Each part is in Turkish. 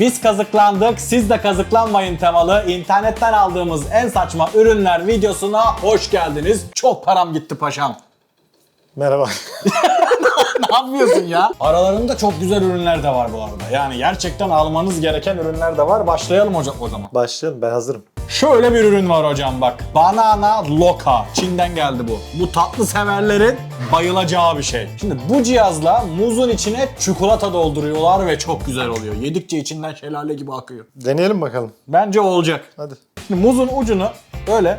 Biz kazıklandık, siz de kazıklanmayın temalı internetten aldığımız en saçma ürünler videosuna hoş geldiniz. Çok param gitti paşam. Merhaba. ne yapıyorsun ya? Aralarında çok güzel ürünler de var bu arada. Yani gerçekten almanız gereken ürünler de var. Başlayalım hocam o zaman. Başlayalım ben hazırım. Şöyle bir ürün var hocam bak. Banana Loka. Çin'den geldi bu. Bu tatlı severlerin bayılacağı bir şey. Şimdi bu cihazla muzun içine çikolata dolduruyorlar ve çok güzel oluyor. Yedikçe içinden şelale gibi akıyor. Deneyelim bakalım. Bence olacak. Hadi. Şimdi muzun ucunu böyle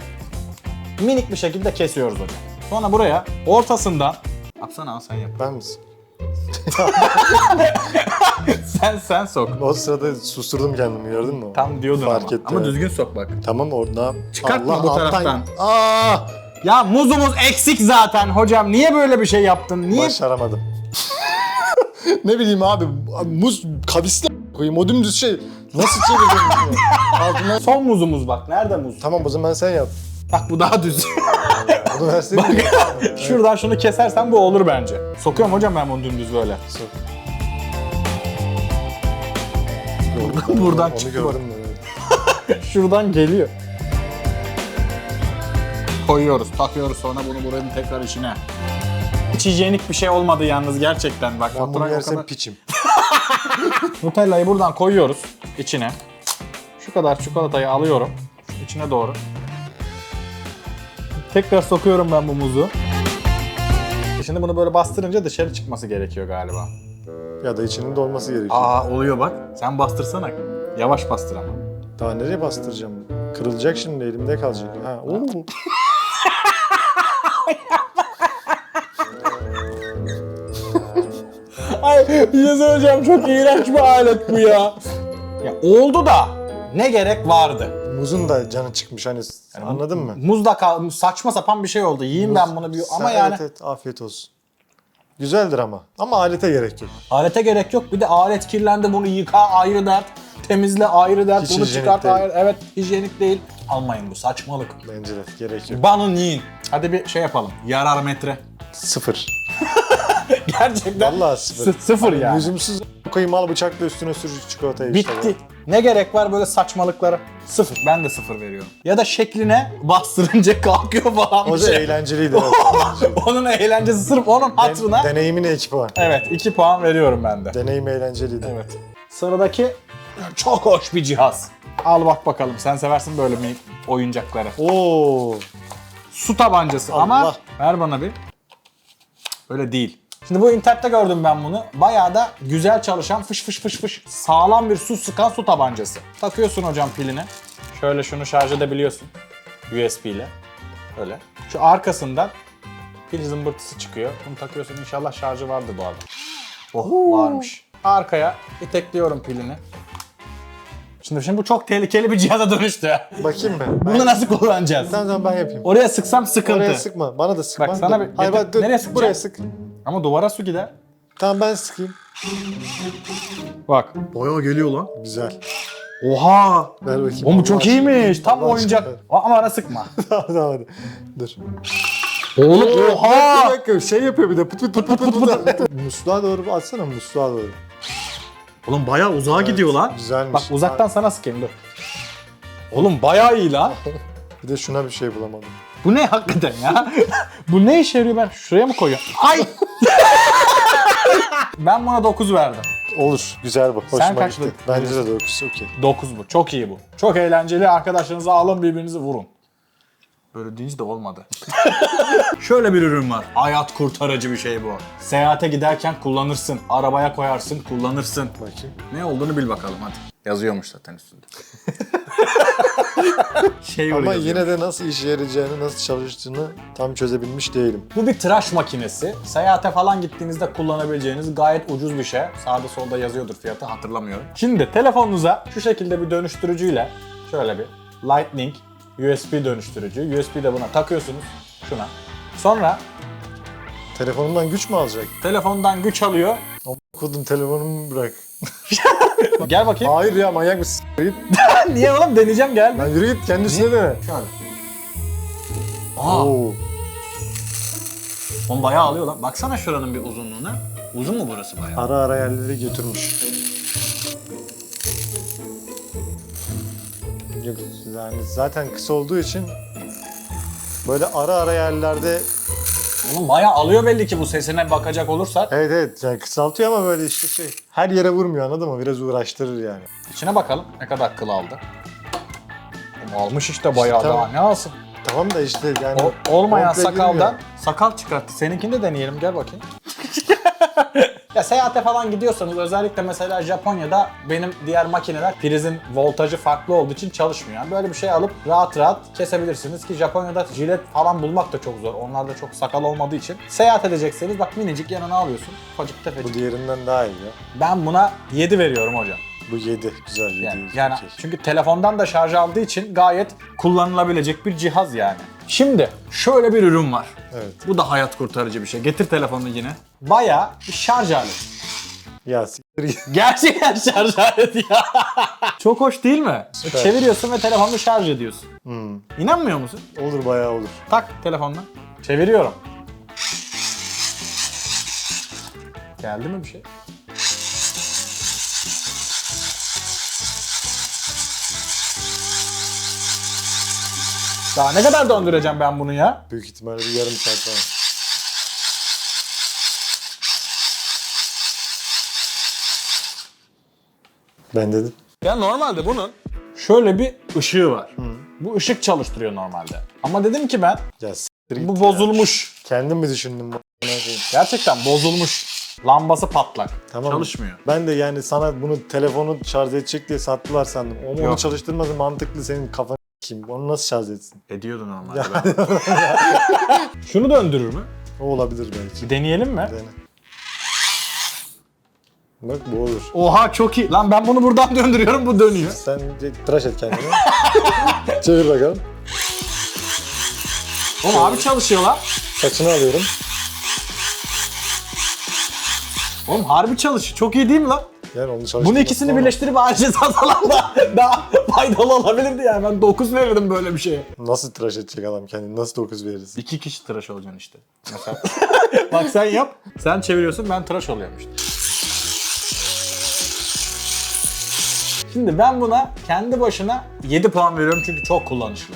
minik bir şekilde kesiyoruz hocam. Sonra buraya ortasından Yapsana al sen yap. Ben misin? Sen sen sok. O sırada susturdum kendimi gördün mü? Tam diyordun Fark ama. etti, Ama düzgün sok bak. Tamam orada. Çıkartma bu alttan- taraftan. Aa! Ya muzumuz eksik zaten hocam. Niye böyle bir şey yaptın? Niye? Başaramadım. ne bileyim abi muz kavisli koyayım o dümdüz şey. Nasıl çevireceğim bunu? Altından... Son muzumuz bak. Nerede muz? Tamam o zaman sen yap. Bak bu daha düz. Bunu verseydin. Şuradan şunu kesersen bu olur bence. Sokuyorum hocam ben bunu dümdüz böyle. Sok. Buradan Onu çıktı bak. Şuradan geliyor. Koyuyoruz, takıyoruz sonra bunu buranın tekrar içine. Hiç hijyenik bir şey olmadı yalnız gerçekten bak. Ben bunu yersem kadar- piçim. Nutella'yı buradan koyuyoruz içine. Şu kadar çikolatayı alıyorum. Şu içine doğru. Tekrar sokuyorum ben bu muzu. Şimdi bunu böyle bastırınca dışarı çıkması gerekiyor galiba. Ya da içinin dolması gerekiyor. Aa oluyor bak. Sen bastırsana. Yavaş bastır ama. Daha nereye bastıracağım? Kırılacak şimdi elimde kalacak. Ha, oo. Ay bir şey söyleyeceğim çok iğrenç bir alet bu ya. Ya oldu da ne gerek vardı? Muzun da canı çıkmış hani anladın mı? Muzda kal saçma sapan bir şey oldu. Yiyeyim ben bunu bir ama Sen- yani Evet, evet afiyet olsun. Güzeldir ama. Ama alete gerek yok. alete gerek yok. Bir de alet kirlendi bunu yıka ayrı dert. Temizle ayrı dert. Hiç bunu hijyenik çıkart değil. ayrı. Evet hijyenik değil. Almayın bu saçmalık. Bence de gerek yok. Banın yiyin. Hadi bir şey yapalım. Yarar metre. Sıfır. Gerçekten Vallahi sıfır. sı- sıfır yani. Lüzumsuz koyayım al bıçakla üstüne sür çikolatayı işte. Bitti. Ne gerek var böyle saçmalıklara? Sıfır. Ben de sıfır veriyorum. Ya da şekline bastırınca kalkıyor falan O bir da şey. eğlenceliydi. evet. onun eğlencesi sırf onun hatırına. Den- deneyimine iki puan. evet 2 puan veriyorum ben de. Deneyim eğlenceliydi. Evet. Sıradaki çok hoş bir cihaz. Al bak bakalım sen seversin böyle mi oyuncakları. Oo. Su tabancası ama Allah. ver bana bir. Öyle değil. Şimdi bu internette gördüm ben bunu. Bayağı da güzel çalışan fış fış fış fış sağlam bir su sıkan su tabancası. Takıyorsun hocam pilini. Şöyle şunu şarj edebiliyorsun. USB ile. Öyle. Şu arkasından pil zımbırtısı çıkıyor. Bunu takıyorsun inşallah şarjı vardır bu arada. Oh varmış. Arkaya itekliyorum pilini. Şimdi, şimdi bu çok tehlikeli bir cihaza dönüştü. Bakayım ben. ben... Bunu nasıl kullanacağız? Tamam tamam ben yapayım. Oraya sıksam sıkıntı. Oraya sıkma. Bana da sıkma. Bak sana bir- Hayır bak dur. Nereye sıkacaksın? Buraya sık. Ama duvara su gider. Tamam ben sıkayım. Bak. Bayağı geliyor lan. Güzel. Oha. Ver bakayım. Oğlum bu çok Allah iyiymiş. Tam Allah oyuncak. aşkına. Ama bana sıkma. tamam tamam hadi. Dur. Oğlum Bir oha. dakika şey yapıyor bir de pıt pıt pıt pıt pıt pıt. Musluğa doğru atsana musluğa doğru. Oğlum bayağı uzağa gidiyor lan. Güzelmiş. Bak uzaktan sana sıkayım dur. Oğlum bayağı iyi lan. Bir de şuna bir şey bulamadım. Bu ne hakikaten ya? Bu ne işe yarıyor ben? Şuraya mı koyuyorum? Ay! ben buna 9 verdim. Olur. Güzel bu. Hoşuma Sen kaç gitti. Bence de 9. Okey. 9 bu. Çok iyi bu. Çok eğlenceli. Arkadaşlarınızı alın birbirinizi vurun. Böyle deyince de olmadı. Şöyle bir ürün var. Hayat kurtarıcı bir şey bu. Seyahate giderken kullanırsın. Arabaya koyarsın, kullanırsın. Bakayım. Ne olduğunu bil bakalım hadi. Yazıyormuş zaten üstünde. şey Ama yazıyor. yine de nasıl işe yarayacağını, nasıl çalıştığını tam çözebilmiş değilim. Bu bir tıraş makinesi. Seyahate falan gittiğinizde kullanabileceğiniz gayet ucuz bir şey. Sağda solda yazıyordur fiyatı hatırlamıyorum. Şimdi telefonunuza şu şekilde bir dönüştürücüyle şöyle bir Lightning USB dönüştürücü. USB de buna takıyorsunuz şuna. Sonra Telefonumdan güç mü alacak? telefondan güç alıyor. Kodun telefonumu bırak. Gel bakayım. Hayır ya manyak mısın? Yürü git. Niye oğlum deneyeceğim gel. Lan yürü git kendi üstüne dene. Şöyle. Aa, Oo. oğlum bayağı alıyor lan. Baksana şuranın bir uzunluğuna. Uzun mu burası bayağı? Ara ara yerleri götürmüş. Yok, Yani zaten kısa olduğu için böyle ara ara yerlerde Oğlum bayağı alıyor belli ki bu sesine bakacak olursak. evet evet yani kısaltıyor ama böyle işte şey her yere vurmuyor anladın mı? Biraz uğraştırır yani. İçine bakalım ne kadar kıl aldı. Oğlum Almış işte bayağı tamam. daha ne alsın. Tamam da işte yani O, olmayan komple sakaldan girmiyor. sakal çıkarttı. Seninkini de deneyelim gel bakayım. Ya seyahate falan gidiyorsanız özellikle mesela Japonya'da benim diğer makineler prizin voltajı farklı olduğu için çalışmıyor. Yani böyle bir şey alıp rahat rahat kesebilirsiniz ki Japonya'da jilet falan bulmak da çok zor. Onlarda çok sakal olmadığı için. Seyahat edecekseniz bak minicik yanına alıyorsun. Bu tefecik. diğerinden daha iyi ya. Ben buna 7 veriyorum hocam. Bu 7 güzel 7. Yani, yani çünkü telefondan da şarj aldığı için gayet kullanılabilecek bir cihaz yani. Şimdi şöyle bir ürün var. Evet. Bu da hayat kurtarıcı bir şey. Getir telefonunu yine. Bayağı bir şarj aleti. Ya. Gerçekten şarj aleti ya. Çok hoş değil mi? Süper. Çeviriyorsun ve telefonunu şarj ediyorsun. Hmm. İnanmıyor musun? Olur bayağı olur. Tak telefonla. Çeviriyorum. Geldi mi bir şey? Daha ne kadar döndüreceğim ben bunu ya? Büyük ihtimalle bir yarım saat falan. Ben dedim. Ya normalde bunun şöyle bir ışığı var. Bu ışık çalıştırıyor normalde. Ama dedim ki ben Ya siktir git bu ya. bozulmuş. Kendim mi düşündüm bu? a**ına koyayım? Gerçekten bozulmuş. Lambası patlak. Tamam. Çalışmıyor. Ben de yani sana bunu telefonu şarj edecek diye sattılar sandım. Onu Yok. çalıştırması mantıklı senin kafan kim? Onu nasıl şarj etsin? Ediyordu normalde. Şunu döndürür mü? O olabilir belki. Bir deneyelim mi? Dene. Bak bu olur. Oha çok iyi. Lan ben bunu buradan döndürüyorum bu dönüyor. Sen de tıraş et kendini. Çevir bakalım. Oğlum abi çalışıyorlar. Saçını alıyorum. Oğlum harbi çalışıyor. Çok iyi değil mi lan? Yani onu çalıştırmak Bunu ikisini birleştirip acil satsalar da daha faydalı olabilirdi yani. Ben 9 verirdim böyle bir şeye. Nasıl tıraş edecek adam kendini? Nasıl 9 veririz? İki kişi tıraş olacaksın işte. Mesela. Bak sen yap. Sen çeviriyorsun ben tıraş oluyorum işte. Şimdi ben buna kendi başına 7 puan veriyorum çünkü çok kullanışlı.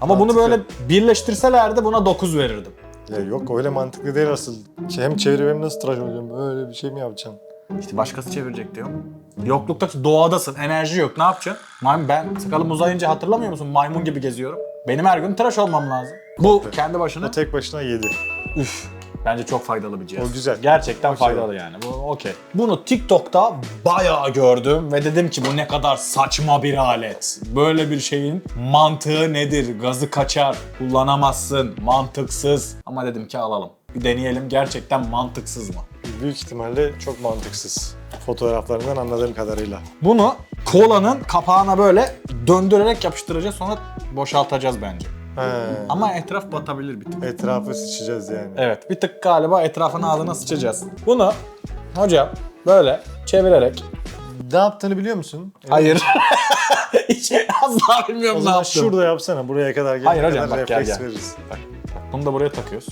Ama bunu Mantıklı. böyle birleştirselerdi buna 9 verirdim. Ya yok öyle mantıklı değil asıl. Şey, Hem çevirip hem nasıl tıraş olacağım? Böyle bir şey mi yapacaksın? İşte başkası çevirecek diyorum. Yoklukta doğadasın, enerji yok. Ne yapacaksın? Maymun ben sakalım uzayınca hatırlamıyor musun? Maymun gibi geziyorum. Benim her gün tıraş olmam lazım. Bu kendi başına O tek başına 7. üf. Bence çok faydalı bir cihaz. O güzel. Gerçekten Okey. faydalı yani. Bu okey. Bunu TikTok'ta bayağı gördüm ve dedim ki bu ne kadar saçma bir alet. Böyle bir şeyin mantığı nedir? Gazı kaçar, kullanamazsın, mantıksız. Ama dedim ki alalım. Bir deneyelim gerçekten mantıksız mı? Büyük ihtimalle çok mantıksız. Fotoğraflarından anladığım kadarıyla. Bunu kolanın kapağına böyle döndürerek yapıştıracağız sonra boşaltacağız bence. He. Ama etraf batabilir bir tık. Etrafı sıçacağız yani. Evet bir tık galiba etrafın ağzına sıçacağız. Bunu hocam böyle çevirerek Ne yaptığını biliyor musun? Hayır. Hiç asla O bilmiyorum ne zaman yaptım. şurada yapsana. Buraya kadar gelene Hayır hocam, kadar bak, gel, refleks gel. veririz. Bunu da buraya takıyoruz.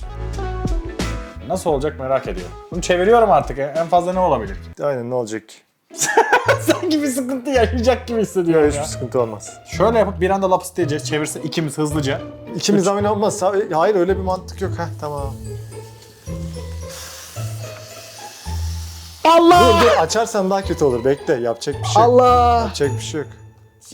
Nasıl olacak merak ediyorum. Bunu çeviriyorum artık. En fazla ne olabilir? Aynen ne olacak? Sanki bir sıkıntı yaşayacak gibi hissediyorum Hiçbir ya. sıkıntı olmaz. Şöyle yapıp bir anda laps diyeceğiz. Çevirse ikimiz hızlıca. İkimiz aynı olmaz. Hayır öyle bir mantık yok. Heh tamam. Allah! Dur dur açarsan daha kötü olur. Bekle yapacak bir şey yok. Allah! Yapacak bir şey yok.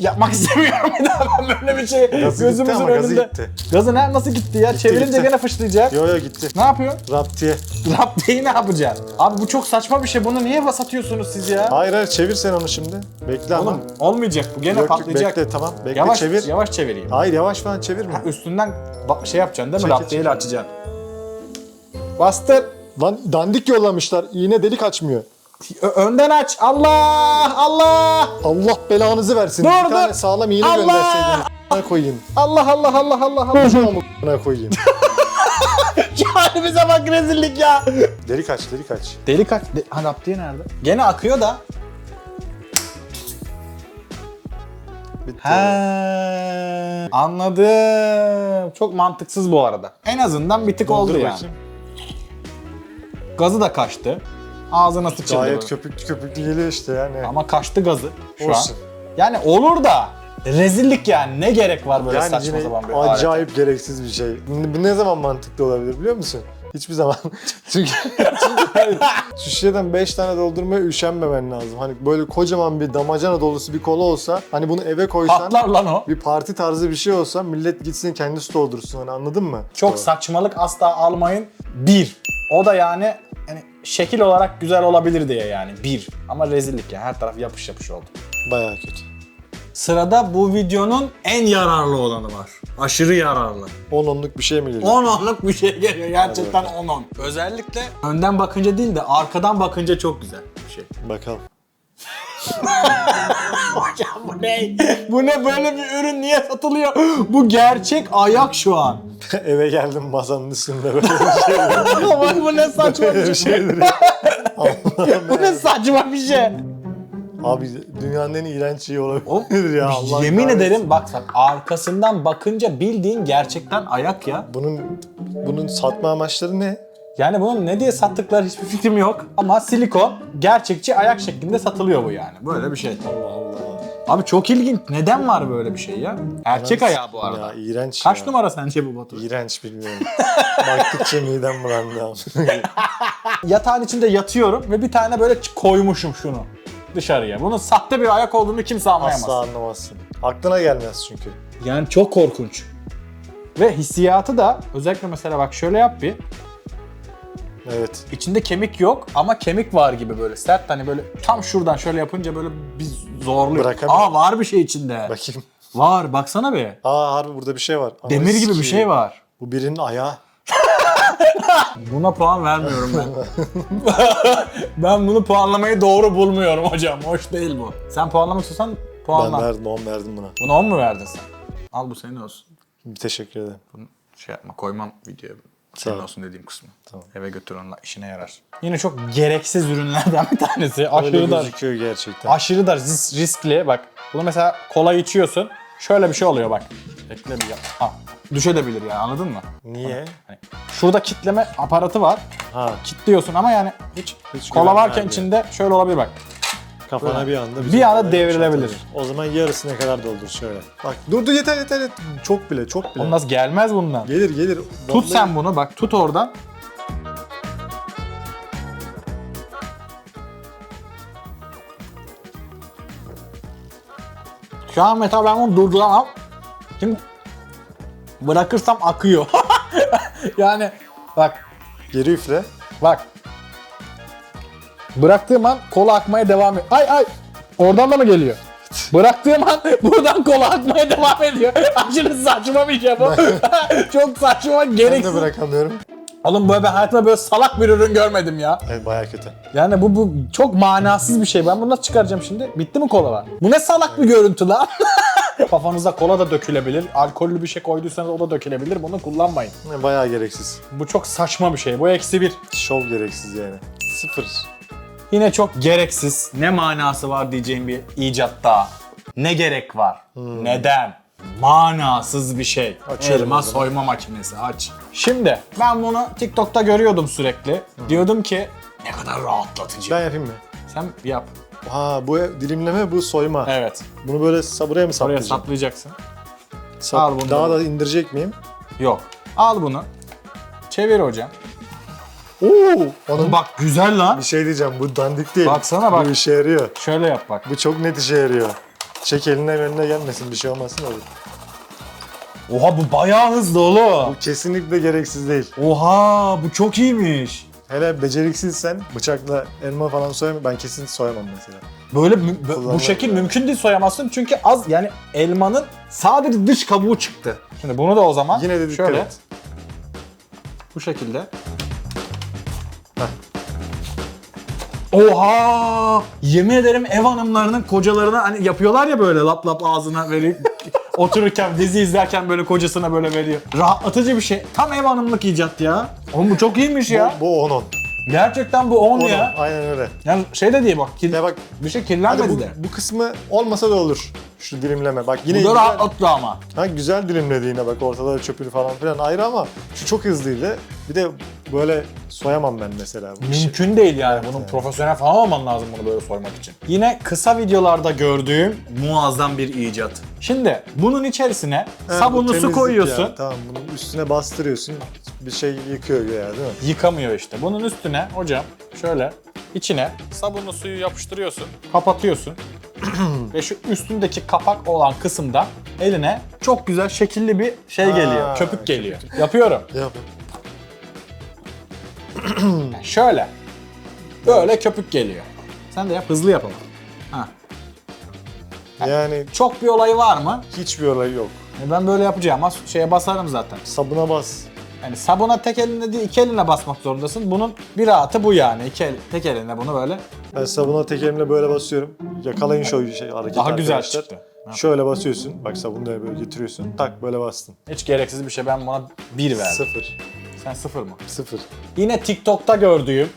Yapmak istemiyorum bir daha ben böyle bir şey. Gazı gitti Gözümüzün ama gazı önünde. gitti. Gazı ne? Nasıl gitti ya? Çevirince gitti. gene fışlayacak. Yo yo gitti. Ne yapıyorsun? Raptiye. Raptiyi ne yapacaksın? Abi bu çok saçma bir şey. Bunu niye satıyorsunuz siz ya? Hayır hayır çevir sen onu şimdi. Bekle ama. Oğlum olmayacak bu. Gene Yok, yok, patlayacak. bekle tamam. Bekle yavaş çevir. yavaş çevireyim. Hayır yavaş falan çevirme. Üstünden ba- şey yapacaksın değil mi? Çekil. açacaksın. Bastır. Lan dandik yollamışlar. İğne delik açmıyor. Önden aç. Allah! Allah! Allah belanızı versin. Dur, bir dur. tane sağlam iğne Allah! gönderseydiniz. A**ına koyayım. Allah Allah Allah Allah Allah. A**ına koyayım. Halimize bak rezillik ya. delik aç delik aç. Delik aç. De- ha raptiye nerede? Gene akıyor da. Bitti. He, anladım. Çok mantıksız bu arada. En azından bir tık oldu Doldur yani. bakayım. Gazı da kaçtı. Ağzına sıçıldı. Gayet böyle. köpüklü köpüklü geliyor işte yani. Ama kaçtı gazı şu Olsun. an. Yani olur da rezillik yani. Ne gerek var böyle Yani saçma sapan bir alete? acayip gereksiz bir şey. Bu ne zaman mantıklı olabilir biliyor musun? Hiçbir zaman. çünkü çünkü şu şişeden 5 tane doldurmaya üşenmemen lazım. Hani böyle kocaman bir damacana dolusu bir kola olsa hani bunu eve koysan Patlar lan o. bir parti tarzı bir şey olsa millet gitsin kendisi doldursun hani anladın mı? Çok Doğru. saçmalık asla almayın. Bir. O da yani şekil olarak güzel olabilir diye yani. Bir. Ama rezillik ya. Her taraf yapış yapış oldu. Bayağı kötü. Sırada bu videonun en yararlı olanı var. Aşırı yararlı. 10 onluk bir şey mi geliyor? 10 onluk bir şey geliyor. Gerçekten 10 10. Özellikle önden bakınca değil de arkadan bakınca çok güzel bir şey. Bakalım. Hocam bu ne? Bu ne böyle bir ürün niye satılıyor? Bu gerçek ayak şu an. Eve geldim masanın üstünde böyle bir şey. Bak bu ne saçma bir şey. Allah'ım Bu ne saçma bir şey. Abi dünyanın en iğrenç şeyi olabilir ya. Allah Yemin kahretsin. ederim bak bak arkasından bakınca bildiğin gerçekten ayak ya. Bunun bunun satma amaçları ne? Yani bunun ne diye sattıkları hiçbir fikrim yok. Ama silikon gerçekçi ayak şeklinde satılıyor bu yani. Böyle bir şey. Allah Allah. Abi çok ilginç. Neden var böyle bir şey ya? Erkek ayağı bu arada. Ya iğrenç Kaç ya. numara sence bu Batu? İğrenç bilmiyorum. Baktıkça midem bulandı. Yatağın içinde yatıyorum ve bir tane böyle koymuşum şunu dışarıya. Bunun sahte bir ayak olduğunu kimse anlayamaz. Asla anlamazsın. Aklına gelmez çünkü. Yani çok korkunç. Ve hissiyatı da özellikle mesela bak şöyle yap bir. Evet. İçinde kemik yok ama kemik var gibi böyle sert hani böyle tam şuradan şöyle yapınca böyle bir zorluyor. Bırakamıyorum. Aa var bir şey içinde. Bakayım. Var baksana bir. Aa harbi burada bir şey var. Ama Demir gibi bir şey var. Bu birinin ayağı. Buna puan vermiyorum ben. ben bunu puanlamayı doğru bulmuyorum hocam. Hoş değil bu. Sen puanlamak istiyorsan Ben puanla. verdim, 10 verdim buna. Buna 10 mu verdin sen? Al bu senin olsun. Bir teşekkür ederim. Bunu şey yapma koymam videoya. Senin ol. olsun dediğim kısmı. Tamam. Eve götür onunla işine yarar. Yine çok gereksiz ürünlerden bir tanesi. Öyle Aşırı da gözüküyor gerçekten. aşırı da ris- riskli. Bak bunu mesela kola içiyorsun. Şöyle bir şey oluyor bak. Bekle bir yap. Ha, düşebilir yani anladın mı? Niye? Hani şurada kitleme aparatı var. Ha Kitliyorsun ama yani hiç, Hiç kola varken içinde şöyle olabilir bak. Kafana bir anda Bir bizim anda kadar devrilebilir. O zaman yarısına kadar doldur şöyle. Bak dur dur yeter yeter yeter. Çok bile çok bile. Nasıl gelmez bundan. Gelir gelir. Tut Vallahi- sen bunu bak tut oradan. Şu an mesela ben bunu durduramam. Şimdi bırakırsam akıyor. yani bak Geri üfle. bak. Bıraktığım an kola akmaya devam ediyor. Ay ay. Oradan da mı geliyor? Bıraktığım an buradan kola akmaya devam ediyor. Aşırı saçma bir şey bu. Çok saçma, Ben de gereksiz. bırakamıyorum. Oğlum böyle ben hayatımda böyle salak bir ürün görmedim ya. Evet baya kötü. Yani bu bu çok manasız bir şey. Ben bunu nasıl çıkaracağım şimdi? Bitti mi kola var? Bu ne salak bir görüntü lan? Kafanıza kola da dökülebilir. Alkollü bir şey koyduysanız o da dökülebilir. Bunu kullanmayın. Baya gereksiz. Bu çok saçma bir şey. Bu eksi bir. Şov gereksiz yani. Sıfır. Yine çok gereksiz. Ne manası var diyeceğim bir icat daha. Ne gerek var? Neden? Manasız bir şey. Açıyorum Elma soyma makinesi aç. Şimdi ben bunu TikTok'ta görüyordum sürekli. Diyordum ki ne kadar rahatlatıcı. Ben yapayım mı? Sen yap. Ha bu dilimleme bu soyma. Evet. Bunu böyle buraya mı saplayacağım? saplayacaksın. Sap- al bunu Daha da. da indirecek miyim? Yok. Al bunu. Çevir hocam. Oo! Onun Bak güzel lan. bir şey diyeceğim bu dandik değil. Baksana bak. Bu işe yarıyor. Şöyle yap bak. Bu çok net işe yarıyor. Çek eline önüne gelmesin bir şey olmasın olur. Oha bu bayağı hızlı oğlum. Bu kesinlikle gereksiz değil. Oha bu çok iyiymiş. Hele beceriksizsen bıçakla elma falan soyamam. Ben kesin soyamam mesela. Böyle mü- bu- bu şekil yani. mümkün değil soyamazsın çünkü az yani elmanın sadece dış kabuğu çıktı. Şimdi bunu da o zaman Yine de dikkat şöyle et. bu şekilde. Oha! Yemin ederim ev hanımlarının kocalarına hani yapıyorlar ya böyle lap lap ağzına verip otururken dizi izlerken böyle kocasına böyle veriyor. Rahatlatıcı bir şey. Tam ev hanımlık icat ya. Oğlum bu çok iyiymiş ya. Bu, bu 10-10. Gerçekten bu 10 10-10. ya. Aynen öyle. Yani şey de değil bak. kir- Ya bak bir şey kirlenmedi bu, de. bu kısmı olmasa da olur. Şu dilimleme. Bak yine Bu da güzel, rahatlattı ama. ha, güzel dilimledi yine bak ortada çöpünü falan filan ayrı ama şu çok hızlıydı. Bir de böyle soyamam ben mesela. bu işi. Mümkün değil yani. Bunun profesyonel falan olman lazım bunu böyle soymak için. Yine kısa videolarda gördüğüm muazzam bir icat. Şimdi bunun içerisine Ha, bu sabunlu su temizlik koyuyorsun. ya. Tamam bunun üstüne bastırıyorsun. Bir şey yıkıyor ya değil mi? Yıkamıyor işte. Bunun üstüne hocam şöyle içine sabunlu suyu yapıştırıyorsun. Kapatıyorsun. Ve şu üstündeki kapak olan kısımdan eline çok güzel şekilli bir şey Ha, geliyor. Köpük geliyor. Yapıyorum. Yap. Şöyle. Böyle köpük geliyor. Sen de yap. Hızlı yapalım. Ha. Yani Çok bir olayı var mı? hiçbir olay yok. E Ben böyle yapacağım şeye basarım zaten. Sabuna bas. Yani sabuna tek elinle değil iki elinle basmak zorundasın. Bunun bir rahatı bu yani. İki el, tek elinle bunu böyle Ben sabuna tek elimle böyle basıyorum. Yakalayın şu şey hareketi daha güzel arkadaşlar. çıktı. Şöyle basıyorsun. Bak sabunu da böyle getiriyorsun. Tak böyle bastın. Hiç gereksiz bir şey ben buna bir verdim. Sıfır. Sen sıfır mı? Sıfır. Yine TikTok'ta gördüğüm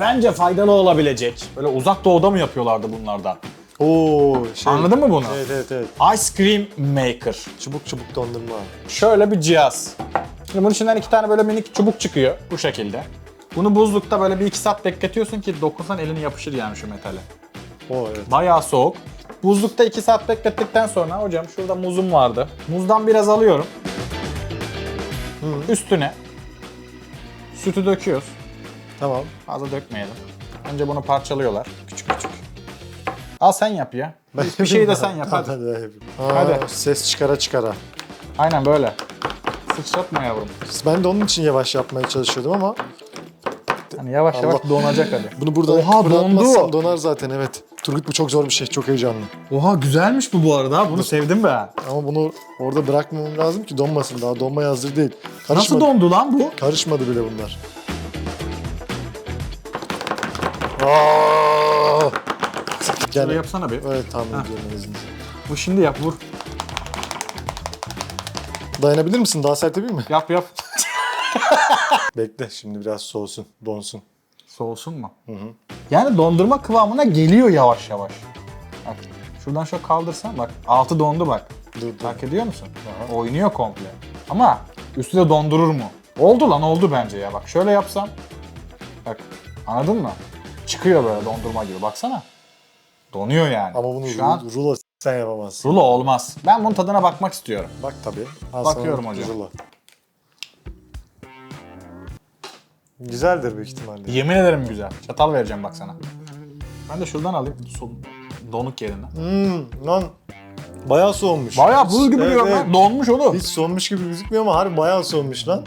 bence faydalı olabilecek. Böyle uzak doğuda mı yapıyorlardı bunlardan? Oo şey. Anladın mı bunu? Evet evet evet. Ice Cream Maker. Çubuk çubuk dondurma. Şöyle bir cihaz. Şimdi bunun içinden iki tane böyle minik çubuk çıkıyor bu şekilde. Bunu buzlukta böyle bir iki saat bekletiyorsun ki dokunsan elini yapışır yani şu metale. Oo evet. Bayağı soğuk. Buzlukta 2 saat beklettikten sonra hocam şurada muzum vardı. Muzdan biraz alıyorum. Üstüne sütü döküyoruz. Tamam. Fazla dökmeyelim. Önce bunu parçalıyorlar küçük küçük. Al sen yap ya. Bir- Bir şey de sen yap hadi. Hadi. Hadi. Hadi. Aa, Ses çıkara çıkara. Aynen böyle. Sıçratma yavrum. Ben de onun için yavaş yapmaya çalışıyordum ama Hani yavaş yavaş Allah. donacak hadi. bunu burada Oha, dondu. donar zaten evet. Turgut bu çok zor bir şey. Çok heyecanlı. Oha güzelmiş bu bu arada. Bunu sevdim ben. Ama bunu orada bırakmamam lazım ki donmasın. Daha donmaya hazır değil. Nasıl Karışmadı, dondu lan bu? karışmadı bile bunlar. Aa! Şöyle Gel. yapsana bir. Evet tahmin ediyorum en azından. Bu şimdi yap vur. Dayanabilir misin? Daha sert yapayım mı? Yap yap. Bekle şimdi biraz soğusun, donsun. Soğusun mu? Yani dondurma kıvamına geliyor yavaş yavaş. Bak şuradan şöyle kaldırsan bak altı dondu bak. Dur dur. Fark ediyor musun? Oynuyor komple. Ama üstü de dondurur mu? Oldu lan oldu bence ya bak şöyle yapsam. Bak anladın mı? Çıkıyor böyle dondurma gibi baksana. Donuyor yani. Ama bunu Şu an ru- rulo sen yapamazsın. rulo olmaz. Ben bunun tadına bakmak istiyorum. Bak tabii. Al Bakıyorum hocam. Rulo. Güzeldir büyük ihtimalle. Yemin ederim güzel. Çatal vereceğim bak sana. Ben de şuradan alayım. Son, donuk yerine. Hmm, lan bayağı soğumuş. Bayağı buz gibi Evet, diyorum evet. Donmuş oğlum. Hiç soğumuş gibi gözükmüyor ama harbi bayağı soğumuş lan.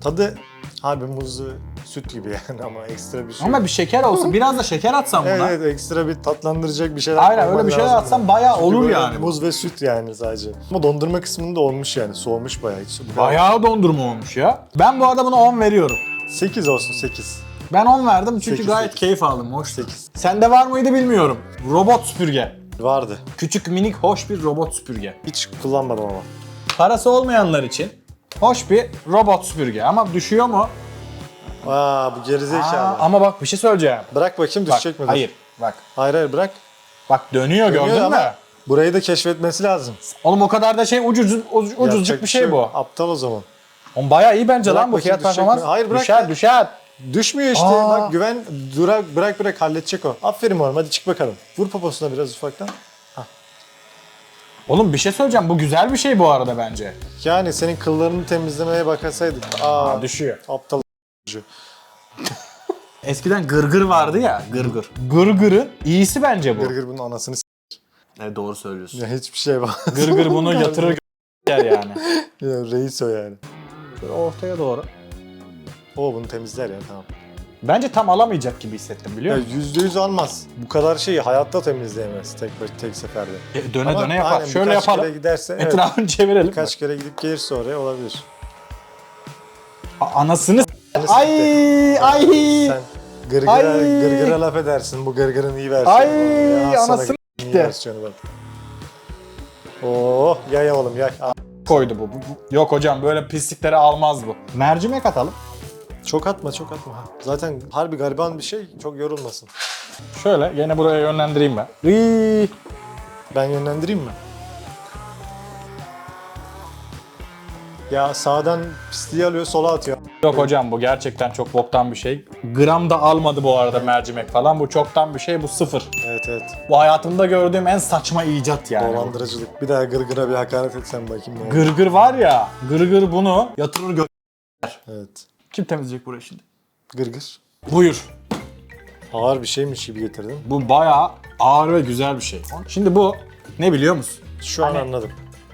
Tadı harbi muzlu süt gibi yani ama ekstra bir şey. Ama bir şeker olsa biraz da şeker atsam buna. Evet, evet ekstra bir tatlandıracak bir şeyler Aynen, koyman öyle bir şeyler lazım buna. bayağı Çünkü olur böyle yani bu. Muz ve süt yani sadece. Ama dondurma kısmında olmuş yani soğumuş bayağı. Hiç Bayağı dondurma olmuş ya. Ben bu arada buna 10 veriyorum. 8 olsun 8. Ben 10 verdim çünkü Sekiz, gayet sekiz. keyif aldım. Hoş. 8. Sende var mıydı bilmiyorum. Robot süpürge. Vardı. Küçük minik hoş bir robot süpürge. Hiç kullanmadım ama. Parası olmayanlar için hoş bir robot süpürge ama düşüyor mu? Aa bu gerizekalı. Aa, ama bak bir şey söyleyeceğim. Bırak bakayım Bak, düşecek mi? hayır bak. Hayır hayır bırak. Bak dönüyor, gördün mü? ama Burayı da keşfetmesi lazım. Oğlum o kadar da şey ucuz, ucuz- ucuzcuk Yapacak bir şey bu. yok. Aptal o zaman. Oğlum bayağı iyi bence Bırak lan bu bakayım, fiyat düşecek performans. Hayır, bırak Düşer ya. düşer. Düşmüyor işte. Aa. Bak güven. Durak bırak bırak halledecek o. Aferin oğlum hadi çık bakalım. Vur poposuna biraz ufaktan. Oğlum bir şey söyleyeceğim bu güzel bir şey bu arada bence. Yani senin kıllarını temizlemeye bakasaydık. Aa, Aa, düşüyor. aptal Eskiden gırgır vardı ya gırgır. Gırgırın iyisi bence bu. Gırgır bunun anasını s- Evet doğru söylüyorsun. ya hiçbir şey var. Gırgır bunu yatırır yer yani. ya, reis o yani. Şöyle ortaya doğru. O bunu temizler ya tamam. Bence tam alamayacak gibi hissettim biliyor musun? yüzde yüz almaz. Bu kadar şeyi hayatta temizleyemez tek tek seferde. E, Döne Ama döne yapar. aynen Şöyle birkaç yapalım. kere giderse evet, Etrafını çevirelim. birkaç kere gidip gelirse oraya olabilir. A- Anasını Ay ay. Sen gırgıra, Ay. gırgıra laf edersin. Bu gırgırın iyi versiyonu. Ay, Ya anasını s**ti. Oo, yay oğlum yay. Koydu bu. Bu- bu- Yok hocam böyle pislikleri almaz bu. Mercimek atalım. Çok atma çok atma. Zaten harbi gariban bir şey. Çok yorulmasın. Şöyle yine buraya yönlendireyim ben. Ben yönlendireyim mi? Ya sağdan pisliği alıyor sola atıyor. Yok hocam bu gerçekten çok boktan bir şey. Gram da almadı bu arada mercimek falan. Bu çoktan bir şey bu sıfır. Evet evet. Bu hayatımda gördüğüm en saçma icat yani. Dolandırıcılık. Bir daha gırgıra bir hakaret etsen bakayım ne olur. Gırgır var ya, gırgır bunu yatırır gö... Evet. Kim temizleyecek burayı şimdi? Gırgır. Buyur. Ağır bir şeymiş gibi getirdin. Bu bayağı ağır ve güzel bir şey. Şimdi bu ne biliyor musun? Şu an Hani- anladım.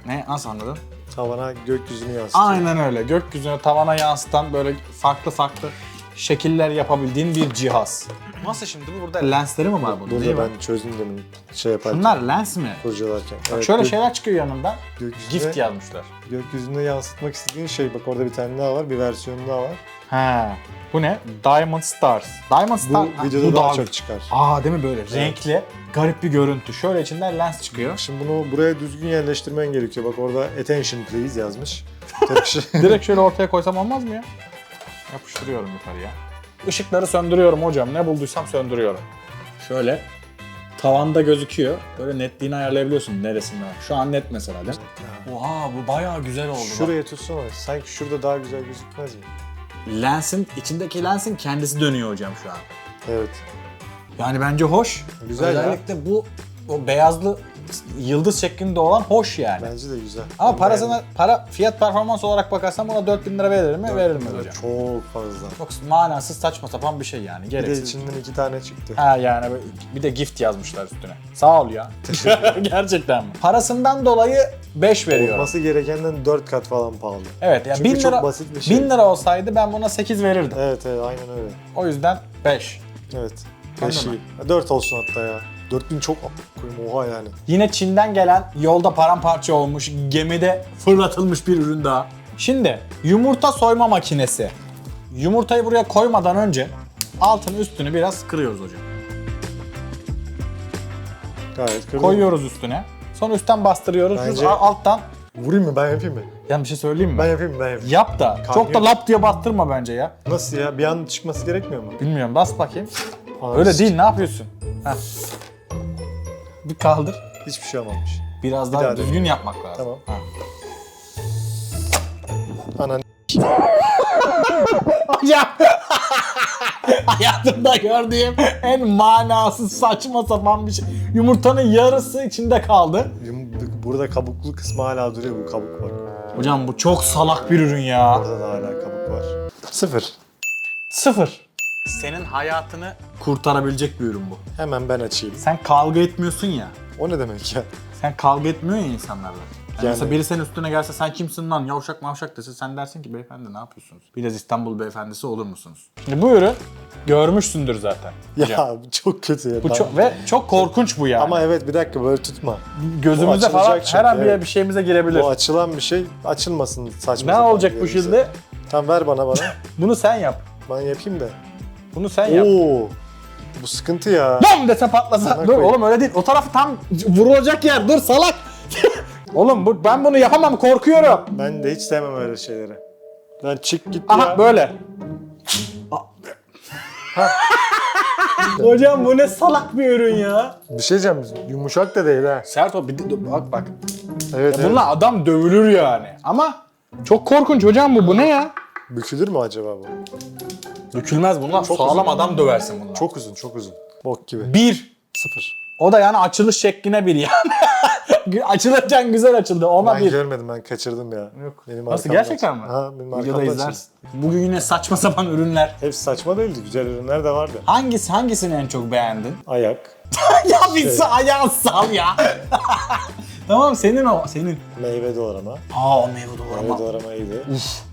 Ne? Nasıl anladın? Tavana gökyüzünü yansıtıyor. Aynen öyle. Gökyüzüne tavana yansıtan böyle farklı farklı şekiller yapabildiğin bir cihaz. Nasıl şimdi bu burada lensleri mi var bunun? Burada Neyi var? ben çözdüm demin şey yaparken. Bunlar lens mi? Kurcalarken. Bak şöyle gö- şeyler çıkıyor yanından. gökyüzüne, Gift yazmışlar. Gökyüzüne yansıtmak istediğin şey. Bak orada bir tane daha var. Bir versiyonu daha var. He. Bu ne? Diamond Stars. Diamond Bu Star. Ha, videoda bu daha daha- çok çıkar. Aa değil mi böyle? Renkli, garip bir görüntü. Şöyle içinden lens çıkıyor. Şimdi bunu buraya düzgün yerleştirmen gerekiyor. Bak orada attention please yazmış. Şey. Direkt şöyle ortaya koysam olmaz mı ya? Yapıştırıyorum yukarıya. Işıkları söndürüyorum hocam. Ne bulduysam söndürüyorum. Şöyle tavanda gözüküyor. Böyle netliğini ayarlayabiliyorsun neresinden. Şu an net mesela değil mi? Oha bu bayağı güzel oldu. Şuraya tutsana. Sanki şurada daha güzel gözükmez mi? Lensin, içindeki lensin kendisi dönüyor hocam şu an. Evet. Yani bence hoş. Güzel ya. Özellikle bu o beyazlı yıldız şeklinde olan hoş yani. Bence de güzel. Ama Ben parasına, beğendim. para fiyat performans olarak bakarsan buna 4000 lira veririm mi? Veririm mi hocam? Çok fazla. Çok manasız saçma sapan bir şey yani. Bir de Gereksiz. içinden iki tane çıktı. Ha yani böyle- bir de gift yazmışlar üstüne. Sağ ol ya. Gerçekten mi? Parasından dolayı 5 veriyorum. Olması gerekenden 4 kat falan pahalı. Evet yani Çünkü 1000 çok lira, basit bir şey. 1000 lira olsaydı ben buna 8 verirdim. Evet evet aynen öyle. O yüzden 5. Evet. Ben 5 de iyi. 4 olsun hatta ya. 4000 çok koyayım oha yani. Yine Çin'den gelen yolda paramparça olmuş, gemide fırlatılmış bir ürün daha. Şimdi yumurta soyma makinesi. Yumurtayı buraya koymadan önce altını üstünü biraz kırıyoruz hocam. Gayet kırdım. Koyuyoruz üstüne. Sonra üstten bastırıyoruz. Bence- Şu alttan Vurayım mı ben yapayım mı? yani bir şey söyleyeyim mi? Ben yapayım mı ben yapayım. Yap da. Çok da lap diye bastırma bence ya. Nasıl ya? Bir an çıkması gerekmiyor mu? Bilmiyorum bas bakayım. Anasını Öyle değil ne yapıyorsun? Heh. Bir kaldır. Hiçbir şey olmamış. Biraz daha, daha düzgün yapmak lazım. Tamam. Ha. Anan Hocam. Hayatımda gördüğüm en manasız saçma sapan bir şey. Yumurtanın yarısı içinde kaldı. burada kabuklu kısmı hala duruyor bu kabuk var. Hocam bu çok salak bir ürün ya. Orada da hala kabuk var. Sıfır. Sıfır. Senin hayatını kurtarabilecek bir ürün bu. Hemen ben açayım. Sen kavga etmiyorsun ya. O ne demek ya? Sen kavga etmiyorsun ya insanlarla. Yani Yani- Mesela biri senin üstüne gelse sen kimsin lan yavşak mavşak dese sen dersin ki beyefendi ne yapıyorsunuz? Biraz İstanbul beyefendisi olur musunuz? Şimdi bu ürün görmüşsündür zaten. Ya bu çok kötü ya. Bu çok, ve çok korkunç bu yani. Ama evet bir dakika böyle tutma. Gözümüze bu falan açılacak çünkü, her an bir, evet. bir şeyimize girebilir. Bu açılan bir şey açılmasın saçma Ne sapan olacak bu yerimize. şimdi? Tamam ver bana bana. Bunu sen yap. ben yapayım da. Bunu sen yap. Oo. Bu sıkıntı ya. Bom dese patlasa. Sana Dur koyayım. oğlum öyle değil. O tarafı tam vurulacak yer. Dur salak. oğlum bu, ben bunu yapamam korkuyorum. Ben de hiç sevmem öyle şeyleri. Lan çık git Aha ya. böyle. Hocam bu ne salak bir ürün ya. Bir şey diyeceğim. Yumuşak da değil ha. Sert o. Bir de, bak bak. Evet evet. Bununla adam dövülür yani. Ama çok korkunç hocam bu. Bu ne ya? Bükülür mü acaba bu? Dökülmez bunlar. Çok Sağlam uzun. adam döversin bunlar. Çok uzun çok uzun. Bok gibi. Bir. Sıfır. O da yani açılış şekline bir yani. Açılırken güzel açıldı. Ona Ben bir. görmedim ben kaçırdım ya. Yok. Benim Nasıl gerçekten mi? Ha benim Videoda arkamdan izlersin. Bugün yine saçma sapan ürünler. Hepsi saçma değildi. Güzel ürünler de vardı. Hangisi hangisini en çok beğendin? Ayak, ya bir Şey. ayağın sal ya. tamam senin o senin. meyve doğrama. Aa o meyve doğrama. Meyve doğrama iyiydi.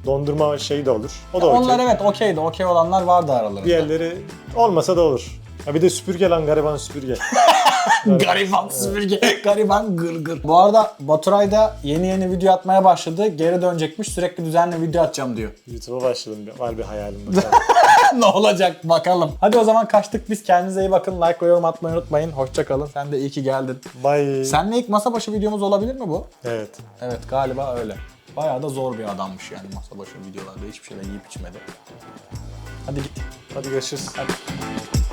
Dondurma şey de olur. O da okey. Onlar evet okeydi. Okey olanlar vardı aralarında. Diğerleri olmasa da olur. Ha bir de süpürge lan gariban süpürge. Gariban süpürge, gariban gırgır. Bu arada Baturay da yeni yeni video atmaya başladı. Geri dönecekmiş. Sürekli düzenli video atacağım diyor. YouTube'a başladım. Var bir hayalim bakalım. ne olacak bakalım. Hadi o zaman kaçtık biz. Kendinize iyi bakın. Like ve yorum atmayı unutmayın. Hoşça kalın. Sen de iyi ki geldin. Bye. Seninle ilk masa başı videomuz olabilir mi bu? Evet. Evet galiba öyle. Bayağı da zor bir adammış yani masa başı videolarda. Hiçbir şeyden yiyip içmedi. Hadi git. Hadi görüşürüz. Hadi.